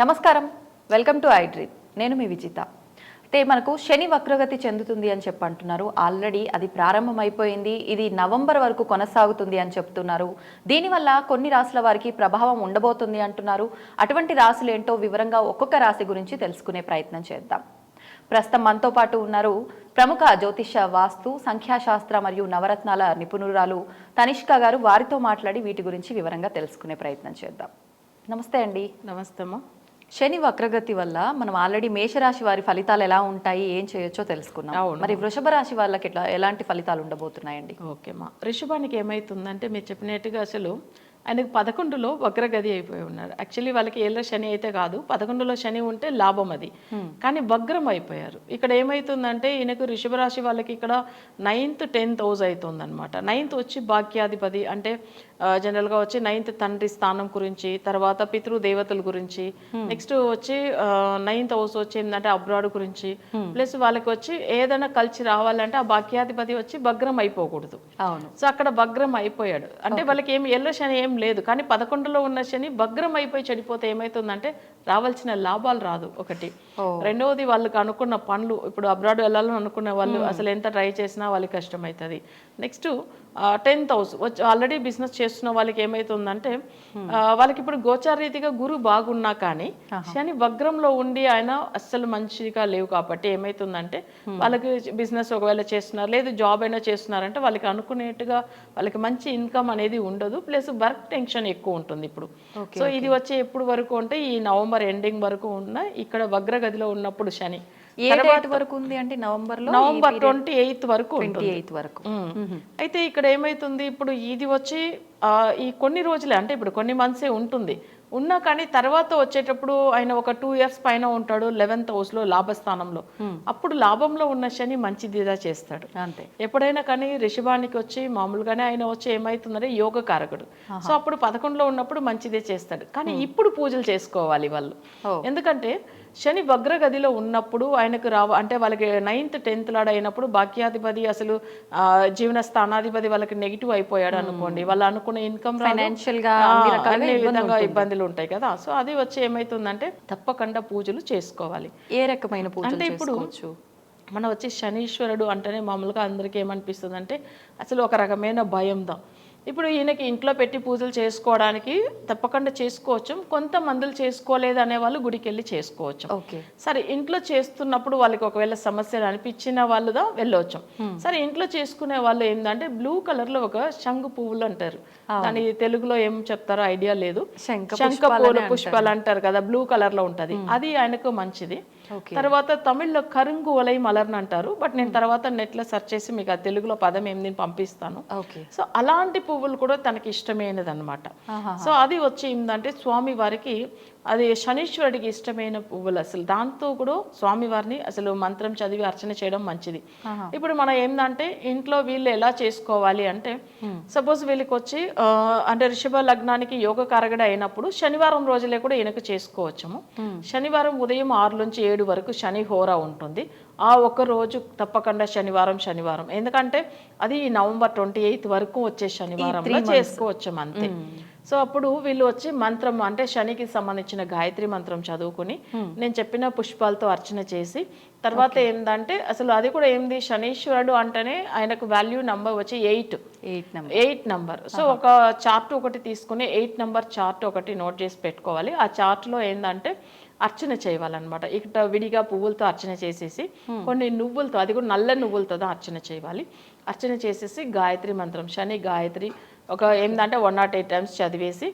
నమస్కారం. Welcome to iDream. నేను మీ విజిత. అయితే మనకు శని వక్రగతి చెందుతుంది అని చెప్పి అంటున్నారు. ఆల్రెడీ అది ప్రారంభమైపోయింది. ఇది నవంబర్ వరకు కొనసాగుతుంది అని చెప్తున్నారు. దీనివల్ల కొన్ని రాసుల వారికి ప్రభావం ఉండబోతుంది అంటున్నారు. అటువంటి రాసులు ఏంటో వివరంగా ఒక్కొక్క రాశి గురించి తెలుసుకునే ప్రయత్నం చేద్దాం. ప్రస్తుతం మనతో పాటు ఉన్నారు ప్రముఖ జ్యోతిష వాస్తు సంఖ్యాశాస్త్ర మరియు నవరత్నాల నిపుణురాలు తనిష్క గారు. వారితో మాట్లాడి వీటి గురించి వివరంగా తెలుసుకునే ప్రయత్నం చేద్దాం. నమస్తే అండి. నమస్తే శని వక్రగతి వల్ల మనం ఆల్రెడీ మేషరాశి వారి ఫలితాలు ఎలా ఉంటాయి ఏం చేయొచ్చో తెలుసుకున్నాం. మరి వృషభ రాశి వాళ్ళకి ఎట్లా ఎలాంటి ఫలితాలు ఉండబోతున్నాయండి? ఓకే అమ్మా రిషభానికి ఏమవుతుందంటే మీరు చెప్పినట్టుగా అసలు ఆయనకు పదకొండులో వక్రగది అయిపోయి ఉన్నాడు యాక్చువల్లీ వాళ్ళకి ఏళ్ళ శని అయితే కాదు పదకొండులో శని ఉంటే లాభం అది. కానీ వగ్రం అయిపోయారు. ఇక్కడ ఏమవుతుందంటే ఈయనకు రిషభ రాశి వాళ్ళకి ఇక్కడ నైన్త్ టెన్త్ హౌస్ అవుతుంది అనమాట నైన్త్ వచ్చి భాగ్యాధిపతి అంటే జనరల్గా వచ్చి నైన్త్ తండ్రి స్థానం గురించి తర్వాత పితృ దేవతల గురించి నెక్స్ట్ వచ్చి నైన్త్ హౌస్ వచ్చి ఏంటంటే అబ్రాడ్ గురించి. ప్లస్ వాళ్ళకి వచ్చి ఏదైనా కలిసి రావాలంటే ఆ భాగ్యాధిపతి వచ్చి భగ్రం అయిపోకూడదు. అవును. సో అక్కడ భగ్రం అయిపోయాడు. అంటే వాళ్ళకి ఏం ఎల్లో శని ఏం లేదు. కానీ పదకొండులో ఉన్న శని భగ్రం అయిపోయి చెడిపోతే ఏమవుతుందంటే రావాల్సిన లాభాలు రాదు ఒకటి. రెండవది వాళ్ళకి అనుకున్న పనులు ఇప్పుడు అబ్రాడ్ వెళ్ళాలని అనుకున్న వాళ్ళు అసలు ఎంత ట్రై చేసినా వాళ్ళకి కష్టం అవుతుంది నెక్స్ట్ టెన్త్ హౌస్ వచ్చి ఆల్రెడీ బిజినెస్ చేస్తున్న వాళ్ళకి ఏమవుతుందంటే ఆ, వాళ్ళకి ఇప్పుడు గోచార రీతిగా గురు బాగున్నా కానీ శని వగ్రంలో ఉండి ఆయన అస్సలు మంచిగా లేవు కాబట్టి ఏమవుతుందంటే వాళ్ళకి బిజినెస్ ఒకవేళ చేస్తున్నారు లేదు జాబ్ అయినా చేస్తున్నారంటే వాళ్ళకి అనుకునేట్టుగా వాళ్ళకి మంచి ఇన్కమ్ అనేది ఉండదు ప్లస్ వర్క్ టెన్షన్ ఎక్కువ ఉంటుంది ఇప్పుడు. సో ఇది వచ్చి ఎప్పుడు వరకు అంటే ఈ నవంబర్ ఎండింగ్ వరకు ఉన్న ఇక్కడ వగ్రగదిలో ఉన్నప్పుడు శని. వరకు ఉంది అంటే నవంబర్ నవంబర్ ట్వంటీ ఎయిత్ వరకు ట్వంటీ ఎయిత్ వరకు. అయితే ఇక్కడ ఏమైతుంది? ఇప్పుడు ఇది వచ్చి ఆ, ఈ కొన్ని రోజులే అంటే ఇప్పుడు కొన్ని మంత్సే ఉంటుంది. ఉన్నా కానీ తర్వాత వచ్చేటప్పుడు ఆయన ఒక టూ ఇయర్స్ పైన ఉంటాడు లెవెన్త్ హౌస్లో లాభస్థానంలో. అప్పుడు లాభంలో ఉన్న శని మంచిదిగా చేస్తాడు. అంతే. ఎప్పుడైనా కానీ రిషభానికి వచ్చి మామూలుగానే ఆయన వచ్చి ఏమవుతుందంటే యోగ కారకుడు సో అప్పుడు పదకొండులో ఉన్నప్పుడు మంచిదే చేస్తాడు. కానీ ఇప్పుడు పూజలు చేసుకోవాలి వాళ్ళు. ఎందుకంటే శని వగ్రగదిలో ఉన్నప్పుడు ఆయనకు రావ అంటే వాళ్ళకి నైన్త్ టెన్త్ లాడ్ అయినప్పుడు భాగ్యాధిపతి అసలు ఆ, జీవన స్థానాధిపతి వాళ్ళకి నెగిటివ్ అయిపోయాడు అనుకోండి. వాళ్ళు అనుకున్న ఇన్కమ్గా అన్ని విధంగా ఇబ్బందులు ఉంటాయి కదా. సో అది వచ్చి ఏమైతుందంటే తప్పకుండా పూజలు చేసుకోవాలి. ఏ రకమైన పూజలు అంటే ఇప్పుడు మనం వచ్చి శనీశ్వరుడు అంటేనే మామూలుగా అందరికీ ఏమనిపిస్తుంది అంటే అసలు ఒక రకమైన భయంతో ఇప్పుడు ఈయనకి ఇంట్లో పెట్టి పూజలు చేసుకోవడానికి తప్పకుండా చేసుకోవచ్చు. కొంతమందులు చేసుకోలేదు అనే వాళ్ళు గుడికి వెళ్ళి చేసుకోవచ్చు. సరే ఇంట్లో చేస్తున్నప్పుడు వాళ్ళకి ఒకవేళ సమస్యలు అనిపించిన వాళ్ళుదా వెళ్ళవచ్చు సరే ఇంట్లో చేసుకునే వాళ్ళు ఏంటంటే బ్లూ కలర్లో ఒక శంగు పువ్వులు అంటారు. దాని తెలుగులో ఏం చెప్తారో ఐడియా లేదు. శంఖ శంఖ పూల పుష్పాలు అంటారు కదా బ్లూ కలర్లో ఉంటది అది ఆయనకు మంచిది. తర్వాత తమిళ్ళో కరుంగు ఒలై మలర్ని అంటారు. బట్ నేను తర్వాత నెట్లో సెర్చ్ చేసి మీకు ఆ తెలుగులో పదం ఏం నేను పంపిస్తాను. సో అలాంటి పువ్వులు కూడా తనకి ఇష్టమైనది అనమాట. సో అది వచ్చి ఏంటంటే స్వామి వారికి అది శనీశ్వరుడికి ఇష్టమైన పువ్వులు. అసలు దాంతో కూడా స్వామి వారిని అసలు మంత్రం చదివి అర్చన చేయడం మంచిది. ఇప్పుడు మనం ఏంటంటే ఇంట్లో వీళ్ళు ఎలా చేసుకోవాలి అంటే సపోజ్ వీళ్ళకి వచ్చి అంటే రిషభ లగ్నానికి యోగ కారగడ అయినప్పుడు శనివారం రోజులే కూడా ఈయనకు చేసుకోవచ్చము. శనివారం ఉదయం ఆరు నుంచి ఏడు వరకు శని హోరా ఉంటుంది. ఆ ఒక్క రోజు తప్పకుండా శనివారం శనివారం. ఎందుకంటే అది నవంబర్ ట్వంటీ ఎయిత్ వరకు వచ్చే శనివారంలో చేసుకోవచ్చు అంతే సో అప్పుడు వీళ్ళు వచ్చి మంత్రం అంటే శనికి సంబంధించిన గాయత్రి మంత్రం చదువుకుని నేను చెప్పిన పుష్పాలతో అర్చన చేసి తర్వాత ఏంటంటే అసలు అది కూడా ఏంది? శనీశ్వరుడు అంటేనే ఆయనకు వాల్యూ నంబర్ వచ్చి eight eight number eight number so ఒక చార్ట్ ఒకటి తీసుకుని ఎయిట్ నంబర్ చార్ట్ ఒకటి నోట్ చేసి పెట్టుకోవాలి. ఆ చార్ట్లో ఏంటంటే అర్చన చేయాలన్నమాట. ఇక్కడ విడిగా పువ్వులతో అర్చన చేసేసి కొన్ని నువ్వులతో అది కూడా నల్ల నువ్వులతో అర్చన చేయాలి. అర్చన చేసేసి గాయత్రి మంత్రం శని గాయత్రి ఒక ఏంటంటే వన్ నాట్ ఎయిట్ టైమ్స్ చదివేసి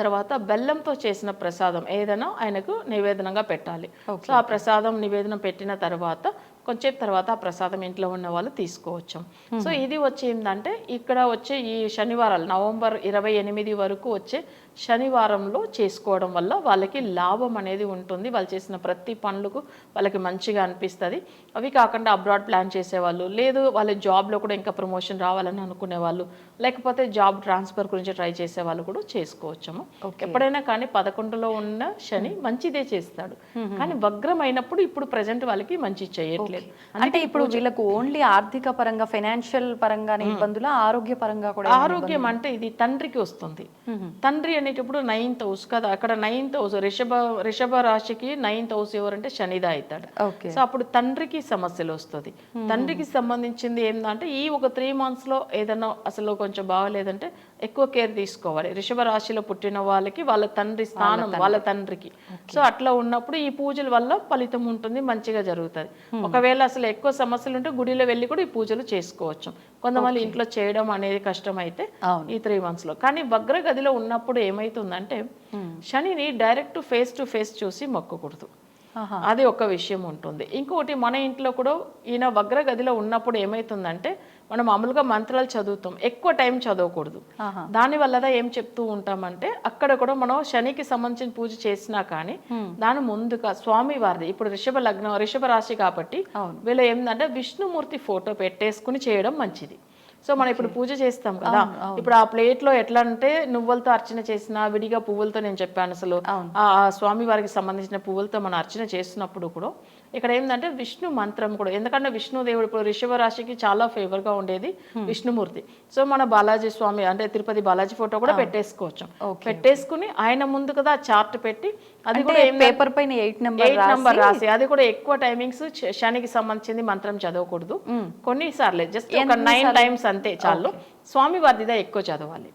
తర్వాత బెల్లంతో చేసిన ప్రసాదం ఏదైనా ఆయనకు నివేదనగా పెట్టాలి. సో ఆ ప్రసాదం నివేదన పెట్టిన తర్వాత కొంచెం తర్వాత ఆ ప్రసాదం ఇంట్లో ఉన్న వాళ్ళు తీసుకోవచ్చు. సో ఇది వచ్చి ఏంటంటే ఇక్కడ వచ్చే ఈ శనివారాలు నవంబర్ ఇరవై ఎనిమిది వరకు వచ్చే శనివారంలో చేసుకోవడం వల్ల వాళ్ళకి లాభం అనేది ఉంటుంది. వాళ్ళు చేసిన ప్రతి పనులకు వాళ్ళకి మంచిగా అనిపిస్తుంది. అవి కాకుండా అబ్రాడ్ ప్లాన్ చేసేవాళ్ళు లేదు వాళ్ళ జాబ్లో కూడా ఇంకా ప్రమోషన్ రావాలని అనుకునే వాళ్ళు లేకపోతే జాబ్ ట్రాన్స్ఫర్ గురించి ట్రై చేసే వాళ్ళు కూడా చేసుకోవచ్చము. ఎప్పుడైనా కానీ పదకొండులో ఉన్న శని మంచిదే చేస్తాడు. కానీ వగ్రం అయినప్పుడు ఇప్పుడు ప్రజెంట్ వాళ్ళకి మంచి చేయట్లేదు. లేదు అంటే ఇప్పుడు వీళ్ళకు ఓన్లీ ఆర్థిక పరంగా ఫైనాన్షియల్ పరంగానే ఇబ్బందులు ఆరోగ్య పరంగా కూడా ఆరోగ్యం అంటే ఇది తండ్రికి వస్తుంది. తండ్రి అనేటప్పుడు నైన్త్ హౌస్ కదా అక్కడ నైన్త్ హౌస్ రిషభ రిషభ రాశికి నైన్త్ హౌస్ ఎవరంటే శనిద అవుతాడు. ఓకే. సో అప్పుడు తండ్రికి సమస్యలు వస్తుంది. తండ్రికి సంబంధించింది ఏంటంటే ఈ ఒక త్రీ మంత్స్లో ఏదైనా అసలు కొంచెం బాగలేదంటే ఎక్కువ కేర్ తీసుకోవాలి. రిషభ రాశిలో పుట్టిన వాళ్ళకి వాళ్ళ తండ్రి స్థానం వాళ్ళ తండ్రికి. సో అట్లా ఉన్నప్పుడు ఈ పూజల వల్ల ఫలితం ఉంటుంది మంచిగా జరుగుతుంది. ఒకవేళ అసలు ఎక్కువ సమస్యలు ఉంటే గుడిలో వెళ్ళి కూడా ఈ పూజలు చేసుకోవచ్చు. కొంతమంది ఇంట్లో చేయడం అనేది కష్టం అయితే. ఈ త్రీ మంత్స్లో. కానీ వగ్ర గదిలో ఉన్నప్పుడు ఏమైతుందంటే శనిని డైరెక్ట్ ఫేస్ టు ఫేస్ చూసి మొక్కకూడదు. అది ఒక విషయం ఉంటుంది. ఇంకొకటి మన ఇంట్లో కూడా ఈయన వగ్ర గదిలో ఉన్నప్పుడు ఏమైతుందంటే మనం మామూలుగా మంత్రాలు చదువుతాం. ఎక్కువ టైం చదవకూడదు. ఆహా. దాని వల్ల ఏం చెప్తూ ఉంటామంటే అక్కడ కూడా మనం శనికి సంబంధించిన పూజ చేసినా కానీ దాని ముందుగా స్వామి వారిది ఇప్పుడు రిషభ లగ్నం రిషభ రాశి కాబట్టి. వీళ్ళు ఏంటంటే విష్ణుమూర్తి ఫోటో పెట్టేసుకుని చేయడం మంచిది. సో మనం ఇప్పుడు పూజ చేస్తాం కదా. ఇప్పుడు ఆ ప్లేట్లో ఎట్లా అంటే నువ్వులతో అర్చన చేసిన విడిగా పువ్వులతో నేను చెప్పాను అసలు. ఆ ఆ స్వామి వారికి సంబంధించిన పువ్వులతో మనం అర్చన చేస్తున్నప్పుడు కూడా ఇక్కడ ఏంటంటే విష్ణు మంత్రం కూడా. ఎందుకంటే విష్ణుదేవుడు ఇప్పుడు రిషభ రాశికి చాలా ఫేవర్గా ఉండేది విష్ణుమూర్తి. సో మన బాలాజీ స్వామి అంటే తిరుపతి బాలాజీ ఫోటో కూడా పెట్టేసుకోవచ్చు. పెట్టేసుకుని ఆయన ముందు కదా చార్ట్ పెట్టి అది కూడా పేపర్ పైన ఎయిట్ నెంబర్ ఎయిట్ నంబర్ రాసి అది కూడా ఎక్కువ టైమింగ్స్ శనికి సంబంధించింది మంత్రం చదవకూడదు. కొన్ని సార్లు. జస్ట్ ఒక నైన్ టైమ్స్ అంతే చాలు. స్వామి వారిదిదా ఎక్కువ చదవాలి.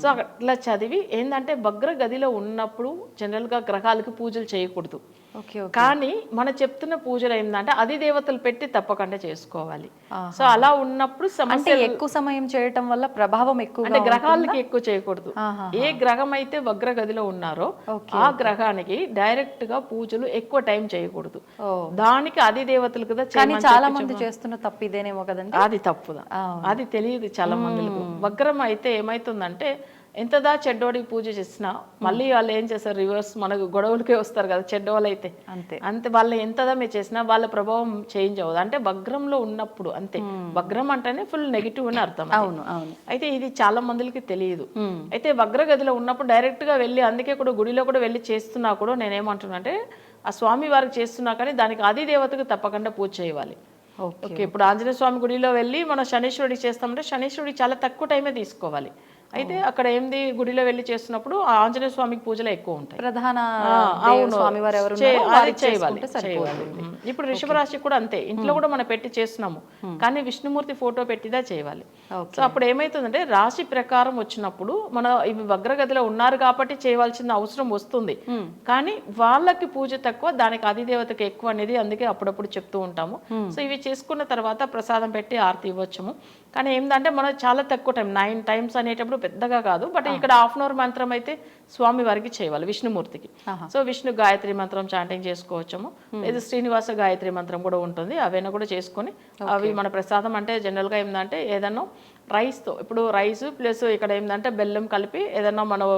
సో అట్లా చదివి ఏంటంటే భగ్ర గదిలో ఉన్నప్పుడు జనరల్గా గ్రహాలకి పూజలు చేయకూడదు. కానీ మన చెప్తున్న పూజలు ఏంటంటే అది దేవతలు పెట్టి తప్పకుండా చేసుకోవాలి. సో అలా ఉన్నప్పుడు సమస్య ఎక్కువ సమయం చేయటం వల్ల ప్రభావం ఎక్కువ అంటే గ్రహాలకి ఎక్కువ చేయకూడదు. ఏ గ్రహం అయితే వగ్ర గదిలో ఉన్నారో ఆ గ్రహానికి డైరెక్ట్గా పూజలు ఎక్కువ టైం చేయకూడదు. దానికి అది దేవతలు కదా కానీ చాలా మంది చేస్తున్న తప్పు ఇదేనేమో కదండి? అది తప్పుదా? అది తెలియదు చాలా మందికి వగ్రం అయితే ఏమైతుందంటే ఎంతదా చెడ్డోడికి పూజ చేసినా మళ్ళీ వాళ్ళు ఏం చేస్తారు? రివర్స్ మనకు గొడవలకే వస్తారు కదా చెడ్డోళ్ళు అయితే అంతే. అంతే వాళ్ళు ఎంతదా మీరు చేసినా వాళ్ళ ప్రభావం చేంజ్ అవ్వదు. అంటే వగ్రంలో ఉన్నప్పుడు అంతే. వగ్రం అంటేనే ఫుల్ నెగిటివ్ అని అర్థం. అవును అవును. అయితే ఇది చాలా మందికి తెలియదు. అయితే వగ్రగదిలో ఉన్నప్పుడు డైరెక్ట్గా వెళ్ళి అందుకే కూడా గుడిలో కూడా వెళ్ళి చేస్తున్నా కూడా నేనేమంటున్నా అంటే ఆ స్వామి వారికి చేస్తున్నా కానీ దానికి ఆది దేవతకు తప్పకుండా పూజ చేయాలి. ఓకే. ఓకే ఇప్పుడు ఆంజనేయ స్వామి గుడిలో వెళ్ళి మనం శనీశ్వరుడికి చేస్తామంటే శనీశ్వరుడికి చాలా తక్కువ టైమే తీసుకోవాలి. అయితే అక్కడ ఏంది గుడిలో వెళ్ళి చేస్తున్నప్పుడు ఆంజనేయ స్వామికి పూజలు ఎక్కువ ఉంటాయి. ప్రధాన ఎవరు చేయాలి. ఉమ్. ఇప్పుడు రిషభ రాశి కూడా అంతే. ఇంట్లో కూడా మనం పెట్టి చేస్తున్నాము. కానీ విష్ణుమూర్తి ఫోటో పెట్టిదా చేయాలి. సో అప్పుడు ఏమైతుందంటే రాశి ప్రకారం వచ్చినప్పుడు మన ఇవి వగ్రగదిలో ఉన్నారు కాబట్టి చేయవలసిన అవసరం వస్తుంది. కానీ వాళ్ళకి పూజ తక్కువ దానికి అధిదేవతకి ఎక్కువ అనేది అందుకే అప్పుడప్పుడు చెప్తూ ఉంటాము. సో ఇవి చేసుకున్న తర్వాత ప్రసాదం పెట్టి ఆరతి ఇవ్వచ్చుము. కానీ ఏంటంటే మనం చాలా తక్కువ టైం నైన్ టైమ్స్ అనేటప్పుడు పెద్దగా కాదు బట్ ఇక్కడ హాఫ్ అన్ అవర్ మంత్రం అయితే స్వామి వారికి చేయాలి విష్ణుమూర్తికి. సో విష్ణు గాయత్రి మంత్రం చాంటింగ్ చేసుకోవచ్చము. లేదా శ్రీనివాస గాయత్రి మంత్రం కూడా ఉంటుంది అవైనా కూడా చేసుకొని అవి మన ప్రసాదం అంటే జనరల్గా ఏంటంటే ఏదన్నా రైస్తో ఇప్పుడు రైస్ ప్లస్ ఇక్కడ ఏంటంటే బెల్లం కలిపి ఏదన్నా మనం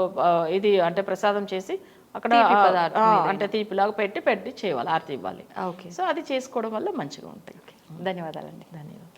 ఇది అంటే ప్రసాదం చేసి అక్కడ అంటే తీపిలాగా పెట్టి పెట్టి చేయాలి ఆరతి ఇవ్వాలి. ఓకే సో అది చేసుకోవడం వల్ల మంచిగా ఉంటాయి. ధన్యవాదాలండి. ధన్యవాదాలు.